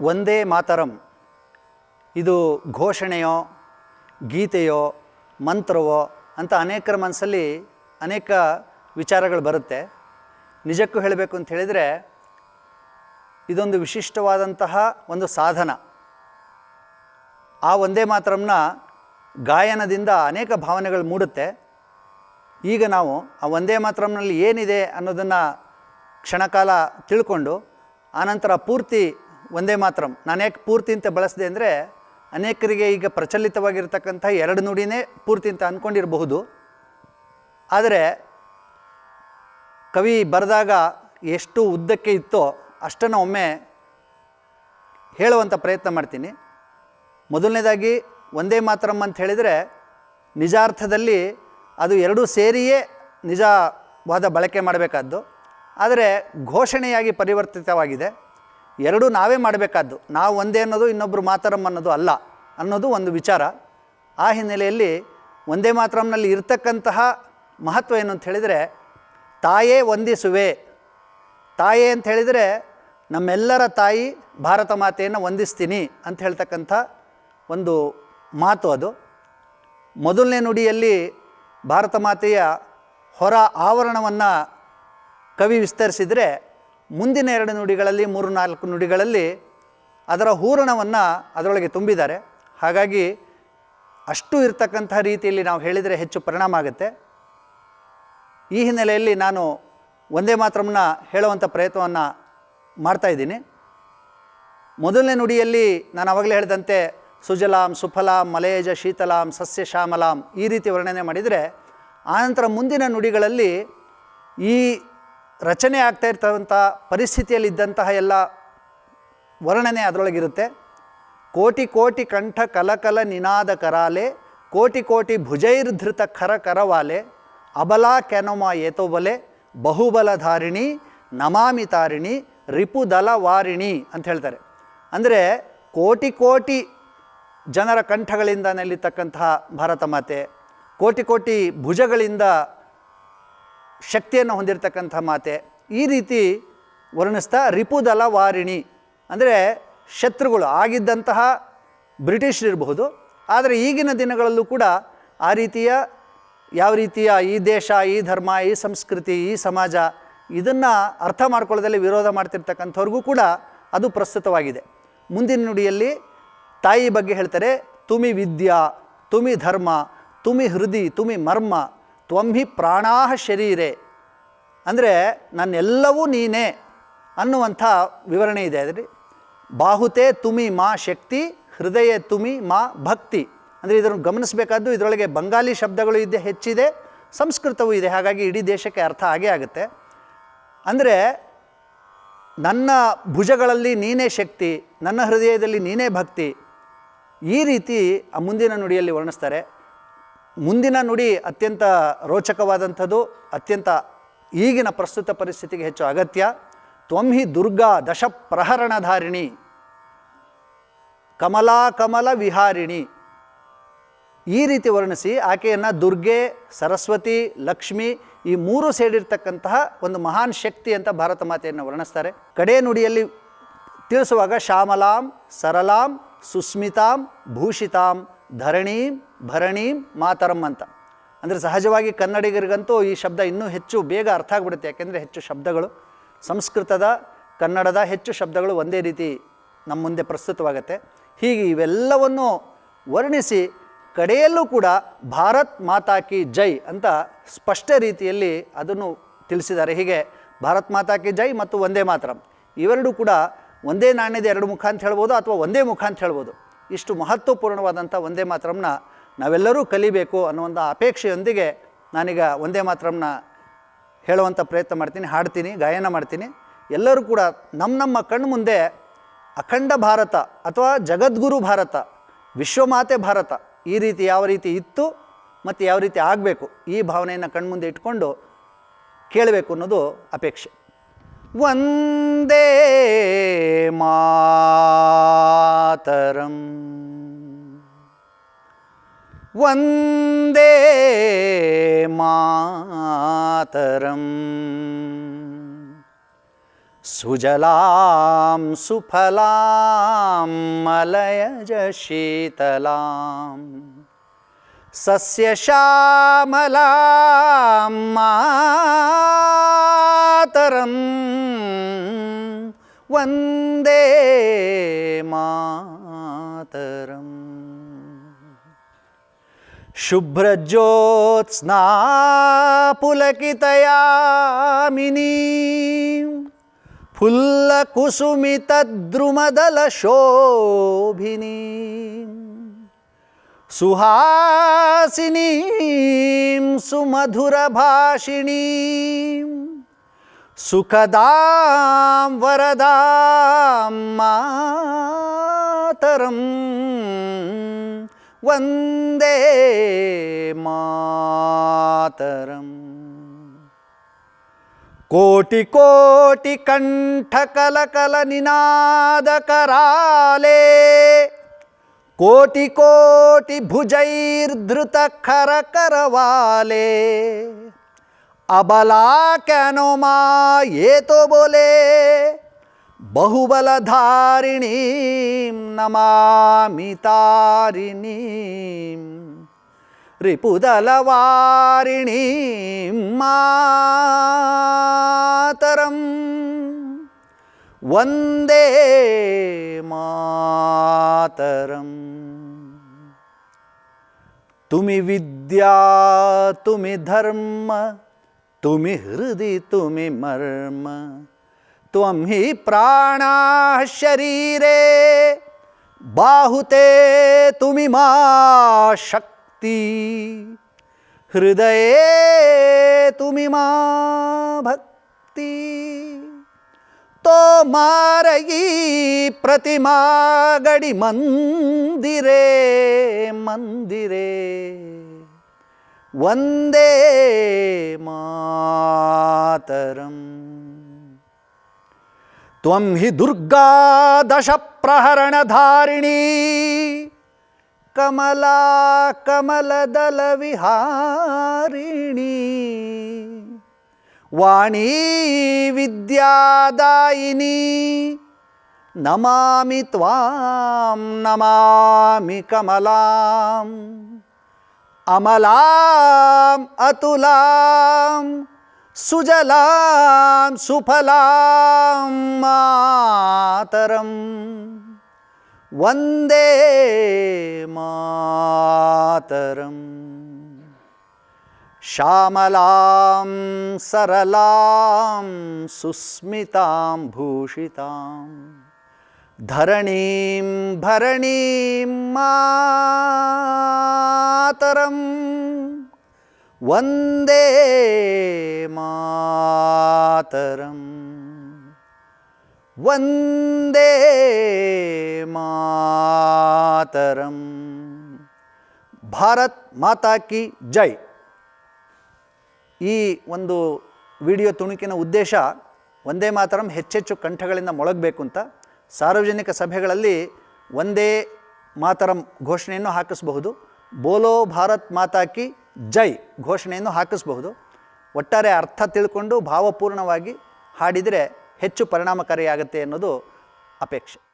ಒಂದೇ ಮಾತರಂ. ಇದು ಘೋಷಣೆಯೋ, ಗೀತೆಯೋ, ಮಂತ್ರವೋ ಅಂತ ಅನೇಕರ ಮನಸ್ಸಲ್ಲಿ ಅನೇಕ ವಿಚಾರಗಳು ಬರುತ್ತೆ. ನಿಜಕ್ಕೂ ಹೇಳಬೇಕು ಅಂತ ಹೇಳಿದರೆ, ಇದೊಂದು ವಿಶಿಷ್ಟವಾದಂತಹ ಒಂದು ಸಾಧನ. ಆ ಒಂದೇ ಮಾತರಂನ ಗಾಯನದಿಂದ ಅನೇಕ ಭಾವನೆಗಳು ಮೂಡುತ್ತೆ. ಈಗ ನಾವು ಆ ಒಂದೇ ಮಾತರಂನಲ್ಲಿ ಏನಿದೆ ಅನ್ನೋದನ್ನು ಕ್ಷಣಕಾಲ ತಿಳ್ಕೊಂಡು ಆನಂತರ ಪೂರ್ತಿ ಒಂದೇ ಮಾತ್ರಂ. ನಾನು ಯಾಕೆ ಪೂರ್ತಿ ಅಂತ ಬಳಸಿದೆ ಅಂದರೆ ಅನೇಕರಿಗೆ ಈಗ ಪ್ರಚಲಿತವಾಗಿರ್ತಕ್ಕಂಥ ಎರಡು ನುಡಿನೇ ಪೂರ್ತಿ ಅಂತ ಅಂದ್ಕೊಂಡಿರಬಹುದು ಆದರೆ ಕವಿ ಬರೆದಾಗ ಎಷ್ಟು ಉದ್ದಕ್ಕೆ ಇತ್ತೋ ಅಷ್ಟನ್ನು ಒಮ್ಮೆ ಹೇಳುವಂಥ ಪ್ರಯತ್ನ ಮಾಡ್ತೀನಿ. ಮೊದಲನೇದಾಗಿ ಒಂದೇ ಮಾತ್ರಂ ಅಂತ ಹೇಳಿದರೆ ನಿಜಾರ್ಥದಲ್ಲಿ ಅದು ಎರಡೂ ಸೇರಿಯೇ ನಿಜವಾದ ಬಳಕೆ ಮಾಡಬೇಕಾದ್ದು. ಆದರೆ ಘೋಷಣೆಯಾಗಿ ಪರಿವರ್ತಿತವಾಗಿದೆ. ಎರಡೂ ನಾವೇ ಮಾಡಬೇಕಾದ್ದು. ನಾವು ಒಂದೇ ಅನ್ನೋದು ಇನ್ನೊಬ್ಬರು ಮಾತರಂ ಅನ್ನೋದು ಅಲ್ಲ ಅನ್ನೋದು ಒಂದು ವಿಚಾರ. ಆ ಹಿನ್ನೆಲೆಯಲ್ಲಿ ಒಂದೇ ಮಾತರಂನಲ್ಲಿ ಇರ್ತಕ್ಕಂತಹ ಮಹತ್ವ ಏನು ಅಂತ ಹೇಳಿದರೆ, ತಾಯೇ ವಂದಿಸುವೆ. ತಾಯೇ ಅಂತ ಹೇಳಿದರೆ, ನಮ್ಮೆಲ್ಲರ ತಾಯಿ ಭಾರತ ಮಾತೆಯನ್ನು ವಂದಿಸ್ತೀನಿ ಅಂತ ಹೇಳ್ತಕ್ಕಂಥ ಒಂದು ಮಾತು ಅದು. ಮೊದಲನೇ ನುಡಿಯಲ್ಲಿ ಭಾರತ ಮಾತೆಯ ಹೊರ ಆವರಣವನ್ನು ಕವಿ ವಿಸ್ತರಿಸಿದರೆ ಮುಂದಿನ ಎರಡು ನುಡಿಗಳಲ್ಲಿ, ಮೂರು ನಾಲ್ಕು ನುಡಿಗಳಲ್ಲಿ ಅದರ ಹೂರಣವನ್ನು ಅದರೊಳಗೆ ತುಂಬಿದ್ದಾರೆ. ಹಾಗಾಗಿ ಅಷ್ಟು ಇರ್ತಕ್ಕಂಥ ರೀತಿಯಲ್ಲಿ ನಾವು ಹೇಳಿದರೆ ಹೆಚ್ಚು ಪರಿಣಾಮ ಆಗುತ್ತೆ. ಈ ಹಿನ್ನೆಲೆಯಲ್ಲಿ ನಾನು ಒಂದೇ ಮಾತ್ರಮನ್ನ ಹೇಳುವಂಥ ಪ್ರಯತ್ನವನ್ನು ಮಾಡ್ತಾಯಿದ್ದೀನಿ ಮೊದಲನೇ ನುಡಿಯಲ್ಲಿ ನಾನು ಆವಾಗಲೇ ಹೇಳಿದಂತೆ ಸುಜಲಾಂ, ಸುಫಲಾಂ, ಮಲೇಜ, ಶೀತಲಾಂ, ಸಸ್ಯ ಶ್ಯಾಮಲಾಂ ಈ ರೀತಿ ವರ್ಣನೆ ಮಾಡಿದರೆ, ಆನಂತರ ಮುಂದಿನ ನುಡಿಗಳಲ್ಲಿ ಈ ರಚನೆ ಆಗ್ತಾ ಇರ್ತಕ್ಕಂಥ ಪರಿಸ್ಥಿತಿಯಲ್ಲಿದ್ದಂತಹ ಎಲ್ಲ ವರ್ಣನೆ ಅದರೊಳಗಿರುತ್ತೆ. ಕೋಟಿ ಕೋಟಿ ಕಂಠ ಕಲಕಲ ನಿನಾದ ಕರಾಲೆ, ಕೋಟಿ ಕೋಟಿ ಭುಜೈರ್ಧೃತ ಖರ ಕರವಾಲೆ, ಅಬಲ ಕೆನೊಮ ಏತೋಬಲೆ ಬಹುಬಲಧಾರಿಣಿ ನಮಾಮಿ ತಾರಿಣಿ ರಿಪುದಲ ವಾರಿಣಿ ಅಂತ ಹೇಳ್ತಾರೆ. ಅಂದರೆ ಕೋಟಿ ಕೋಟಿ ಜನರ ಕಂಠಗಳಿಂದ ನೆಲ್ಲಿತಕ್ಕಂತಹ ಭಾರತ ಮಾತೆ, ಕೋಟಿ ಕೋಟಿ ಭುಜಗಳಿಂದ ಶಕ್ತಿಯನ್ನು ಹೊಂದಿರತಕ್ಕಂಥ ಮಾತೆ. ಈ ರೀತಿ ವರ್ಣಿಸ್ತಾ ರಿಪುದಲ ವಾರಿಣಿ ಅಂದರೆ ಶತ್ರುಗಳು ಆಗಿದ್ದಂತಹ ಬ್ರಿಟಿಷರಿರಬಹುದು ಆದರೆ ಈಗಿನ ದಿನಗಳಲ್ಲೂ ಕೂಡ ಆ ರೀತಿಯ ಯಾವ ರೀತಿಯ ಈ ದೇಶ, ಈ ಧರ್ಮ, ಈ ಸಂಸ್ಕೃತಿ, ಈ ಸಮಾಜ ಇದನ್ನು ಅರ್ಥ ಮಾಡ್ಕೊಳ್ಳೋದಲ್ಲಿ ವಿರೋಧ ಮಾಡ್ತಿರ್ತಕ್ಕಂಥವ್ರಿಗೂ ಕೂಡ ಅದು ಪ್ರಸ್ತುತವಾಗಿದೆ. ಮುಂದಿನ ನುಡಿಯಲ್ಲಿ ತಾಯಿ ಬಗ್ಗೆ ಹೇಳ್ತಾರೆ, ತುಮಿ ವಿದ್ಯಾ, ತುಮಿ ಧರ್ಮ, ತುಮಿ ಹೃದಯ ತುಮಿ ಮರ್ಮ ತ್ವಂಹಿ ಪ್ರಾಣಾಹ ಶರೀರೆ. ಅಂದರೆ ನನ್ನೆಲ್ಲವೂ ನೀನೇ ಅನ್ನುವಂಥ ವಿವರಣೆ ಇದೆ ಅದರಲ್ಲಿ. ಬಾಹುತೆ ತುಮಿ ಮಾ ಶಕ್ತಿ, ಹೃದಯ ತುಮಿ ಮಾ ಭಕ್ತಿ. ಅಂದರೆ ಇದನ್ನು ಗಮನಿಸಬೇಕಾದ್ದು ಇದರೊಳಗೆ ಬಂಗಾಲಿ ಶಬ್ದಗಳು ಇದೆ ಹೆಚ್ಚಿದೆ, ಸಂಸ್ಕೃತವೂ ಇದೆ. ಹಾಗಾಗಿ ಇಡೀ ದೇಶಕ್ಕೆ ಅರ್ಥ ಆಗೇ ಆಗುತ್ತೆ. ಅಂದರೆ ನನ್ನ ಭುಜಗಳಲ್ಲಿ ನೀನೇ ಶಕ್ತಿ, ನನ್ನ ಹೃದಯದಲ್ಲಿ ನೀನೇ ಭಕ್ತಿ, ಈ ರೀತಿ ಆ ಮುಂದಿನ ನುಡಿಯಲ್ಲಿ ವರ್ಣಿಸ್ತಾರೆ. ಮುಂದಿನ ನುಡಿ ಅತ್ಯಂತ ರೋಚಕವಾದಂಥದ್ದು, ಅತ್ಯಂತ ಈಗಿನ ಪ್ರಸ್ತುತ ಪರಿಸ್ಥಿತಿಗೆ ಹೆಚ್ಚು ಅಗತ್ಯ. ತ್ವಂಹಿ ದುರ್ಗಾ ದಶ ಪ್ರಹರಣಧಾರಿಣಿ ಕಮಲಾ ಕಮಲ ವಿಹಾರಿಣಿ. ಈ ರೀತಿ ವರ್ಣಿಸಿ ಆಕೆಯನ್ನು ದುರ್ಗೆ, ಸರಸ್ವತಿ, ಲಕ್ಷ್ಮಿ ಈ ಮೂರು ಸೇರಿರ್ತಕ್ಕಂತಹ ಒಂದು ಮಹಾನ್ ಶಕ್ತಿ ಅಂತ ಭಾರತ ಮಾತೆಯನ್ನು ವರ್ಣಿಸ್ತಾರೆ. ಕಡೆ ನುಡಿಯಲ್ಲಿ ತಿಳಿಸುವಾಗ ಶ್ಯಾಮಲಾಂ, ಸರಳಾಂ, ಸುಸ್ಮಿತಾಂ, ಭೂಷಿತಾಂ, ಧರಣೀಂ ಭರಣೀಂ ಮಾತರಂ ಅಂತ. ಅಂದರೆ ಸಹಜವಾಗಿ ಕನ್ನಡಿಗರಿಗಂತೂ ಈ ಶಬ್ದ ಇನ್ನೂ ಹೆಚ್ಚು ಬೇಗ ಅರ್ಥ ಆಗ್ಬಿಡುತ್ತೆ. ಯಾಕೆಂದರೆ ಹೆಚ್ಚು ಶಬ್ದಗಳು, ಸಂಸ್ಕೃತದ, ಕನ್ನಡದ ಹೆಚ್ಚು ಶಬ್ದಗಳು ಒಂದೇ ರೀತಿ ನಮ್ಮ ಮುಂದೆ ಪ್ರಸ್ತುತವಾಗುತ್ತೆ. ಹೀಗೆ ಇವೆಲ್ಲವನ್ನು ವರ್ಣಿಸಿ ಕಡೆಯಲ್ಲೂ ಕೂಡ ಭಾರತ್ ಮಾತಾಕಿ ಜೈ ಅಂತ ಸ್ಪಷ್ಟ ರೀತಿಯಲ್ಲಿ ಅದನ್ನು ತಿಳಿಸಿದ್ದಾರೆ. ಹೀಗೆ ಭಾರತ್ ಮಾತಾಕಿ ಜೈ ಮತ್ತು ಒಂದೇ ಮಾತರಂ ಇವೆರಡೂ ಕೂಡ ಒಂದೇ ನಾಣ್ಯದ ಎರಡು ಮುಖ ಅಂತ ಹೇಳ್ಬೋದು ಅಥವಾ ಒಂದೇ ಮುಖ ಅಂತ ಹೇಳ್ಬೋದು. ಇಷ್ಟು ಮಹತ್ವಪೂರ್ಣವಾದಂಥ ಒಂದೇ ಮಾತರಂನ ನಾವೆಲ್ಲರೂ ಕಲಿಬೇಕು ಅನ್ನುವಂಥ ಅಪೇಕ್ಷೆಯೊಂದಿಗೆ ನಾನೀಗ ಒಂದೇ ಮಾತ್ರಮ್ನ ಹೇಳುವಂಥ ಪ್ರಯತ್ನ ಮಾಡ್ತೀನಿ, ಹಾಡ್ತೀನಿ, ಗಾಯನ ಮಾಡ್ತೀನಿ. ಎಲ್ಲರೂ ಕೂಡ ನಮ್ಮ ನಮ್ಮ ಕಣ್ಣು ಮುಂದೆ ಅಖಂಡ ಭಾರತ ಅಥವಾ ಜಗದ್ಗುರು ಭಾರತ, ವಿಶ್ವಮಾತೆ ಭಾರತ ಈ ರೀತಿ ಯಾವ ರೀತಿ ಇತ್ತು ಮತ್ತು ಯಾವ ರೀತಿ ಆಗಬೇಕು ಈ ಭಾವನೆಯನ್ನು ಕಣ್ಮುಂದೆ ಇಟ್ಕೊಂಡು ಕೇಳಬೇಕು ಅನ್ನೋದು ಅಪೇಕ್ಷೆ. ಒಂದೇ ಮಾತರಂ. वन्दे मातरम्। सुजलां सुफलां मलयजशीतलां सस्यश्यामलां मातरं वन्दे मातरम्। శుభ్రజ్యోత్స్నాపులకితయామిని. ఫుల్లకుసుమితద్రుమదలశోభిని సుహాసిని సుమధురభాషిణీ. సుఖదాం వరదాం మాతరం. ವರದಾಂ ಮಾತರಂ ವಂದೇ ಮಾತರಂ ಕೋಟಿ ಕೋಟಿ ಕಂಠ ಕಲಕಲ ನಿನಾದ ಕರಾಲೆ ಕೋಟಿ ಕೋಟಿ ಭುಜೈರ್ಧೃತ ಖರ ಕರವಾಲೆ ಅಬಲಾ ಕ್ಯಾನೋ ಮಾ ಏತೋ ಬೋಲೆ ಬಹುಬಲಧಾರಿಣೀಂ ನಮಾಮಿ ತಾರಿಣೀಂ ರಿಪುದಲವಾರಿಣೀಂ ಮಾತರಂ ವಂದೇ ಮಾತರಂ ತುಮಿ ವಿದ್ಯಾ ತ್ವಂ ಹಿ ಪ್ರಾಣ ಶರೀರೆ. ಬಾಹುತೆ ತುಮಿ ಮಾ ಶಕ್ತಿ. ಹೃದಯ ತುಮಿ ಮಾ ಭಕ್ತಿ. ತೋ ಮಾರಯಿ ಪ್ರತಿಮಾ ಗಡಿ ಮಂದಿರೆ ಮಂದಿರೆ. ವಂದೇ ಮಾತರಂ. ತ್ವಂ ಹಿ ದುರ್ಗಾ ದಶ ಪ್ರಹರಣಧಾರಿಣಿ ಕಮಲಾ ಕಮಲದಲ ವಿಹಾರಿಣಿ ವಾಣೀ ವಿದ್ಯಾದಾಯಿನಿ ನಮಾಮಿ ತ್ವಾಂ ನಮಾಮಿ ಕಮಲಾಂ सुजलाम सुफलाम मातरम। वंदे मातरम। श्यामलां सरलां सुस्मितां भूषितां। धरणीं भरणीं मातरम्। ವಂದೇ ಮಾತರಂ ವಂದೇ ಮಾತರಂ ಭಾರತ್ ಮಾತಾ ಕಿ ಜೈ ಈ ಒಂದು ವಿಡಿಯೋ ತುಣುಕಿನ ಉದ್ದೇಶ ಒಂದೇ ಮಾತರಂ ಹೆಚ್ಚೆಚ್ಚು ಕಂಠಗಳಿಂದ ಮೊಳಗಬೇಕು ಅಂತ ಸಾರ್ವಜನಿಕ ಸಭೆಗಳಲ್ಲಿ ಒಂದೇ ಮಾತರಂ ಘೋಷಣೆಯನ್ನು ಹಾಕಿಸಬಹುದು. ಬೋಲೋ ಭಾರತ್ ಮಾತಾ ಕಿ ಜೈ ಘೋಷಣೆಯನ್ನು ಹಾಕಿಸಬಹುದು. ಒಟ್ಟಾರೆ ಅರ್ಥ ತಿಳ್ಕೊಂಡು ಭಾವಪೂರ್ಣವಾಗಿ ಹಾಡಿದರೆ ಹೆಚ್ಚು ಪರಿಣಾಮಕಾರಿಯಾಗುತ್ತೆ ಅನ್ನೋದು ಅಪೇಕ್ಷೆ.